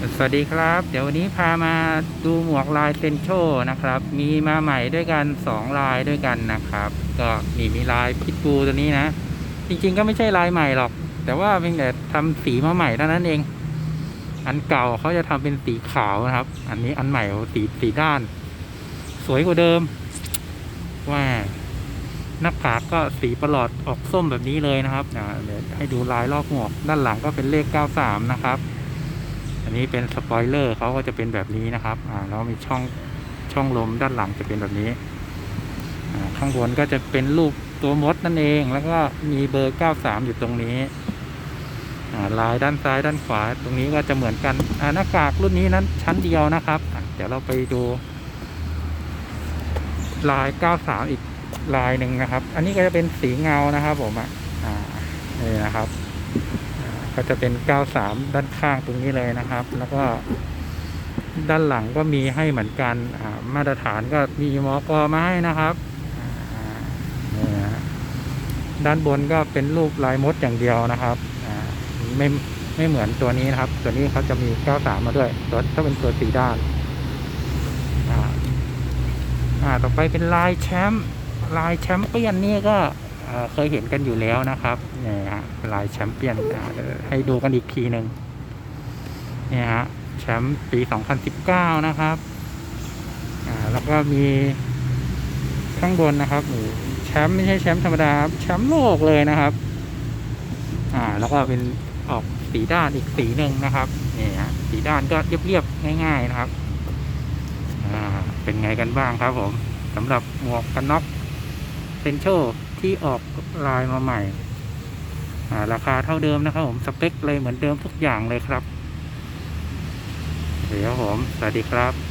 สวัสดีครับ เดี๋ยววันนี้พามาดูหมวกลายเซนโชนะครับ มีมาใหม่ด้วยกันสองลายด้วยกันนะครับ ก็มีมีลายพิทบูตัวนี้นะ จริงๆก็ไม่ใช่ลายใหม่หรอก แต่ว่าเพียงแต่ทำสีมาใหม่เท่านั้นเอง อันเก่าเขาจะทำเป็นสีขาวนะครับ อันนี้อันใหม่สีสีด้าน สวยกว่าเดิม ว่าหน้ากากก็สีประหลอดออกส้มแบบนี้เลยนะครับเดี๋ยวให้ดูลายรอบหมวกด้านหลังก็เป็นเลข 93 นะครับ อันนี้เป็นสปอยเลอร์เขาก็จะเป็นแบบนี้นะครับอ่าแล้วมีช่องช่องลมด้านหลังจะเป็นแบบนี้ข้างบนก็จะเป็นรูปตัวมดนั่นเอง แล้วก็มีเบอร์ 93 อยู่ตรงนี้ลายด้านซ้ายด้านขวา ตรงนี้ก็จะเหมือนกันหน้ากากรุ่นนี้นั้นชั้นเดียวนะครับเดี๋ยวเราไปดูลาย 93 อีกลายหนึ่งนะครับ อันนี้ก็จะเป็นสีเงานะครับผมอะนี่นะครับ ก็จะเป็น 93 ด้านข้างตรงนี้เลยนะครับ แล้วก็ด้านหลังก็มีให้เหมือนกันมาตรฐานก็มีมอกอมาให้นะครับอ่านี่นะด้านบนก็เป็นรูปลายมดอย่างเดียวนะครับไม่ไม่เหมือนตัวนี้นะครับ ตัวนี้เขาจะมี 93 มาด้วย ตัวถ้าเป็นตัวสีด้านอ่าอ่าต่อไปเป็นลายแชมป์ลายแชมเปี้ยนนี่ก็ เคยเห็นกันอยู่แล้วนะครับนี่ฮะลายแชมเปี้ยนให้ดูกันอีกทีหนึ่งนี่ฮะแชมป์ปี 2019 นะครับอ่าแล้วก็มีข้างบนนะครับแชมป์ไม่ใช่แชมป์ธรรมดาแชมป์โลกเลยนะครับอ่าแล้วก็เป็นออกสีด้านอีกสีหนึ่งนะครับนี่ฮะสีด้านก็เรียบๆง่าย ๆนะครับอ่าเป็นไงกันบ้างครับผมสำหรับหมวกกันน็อกเซนโช ที่ออกลายมาใหม่ราคาเท่าเดิมนะครับผมสเปคเลยเหมือนเดิมทุกอย่างเลยครับ เดี๋ยวผม สวัสดีครับ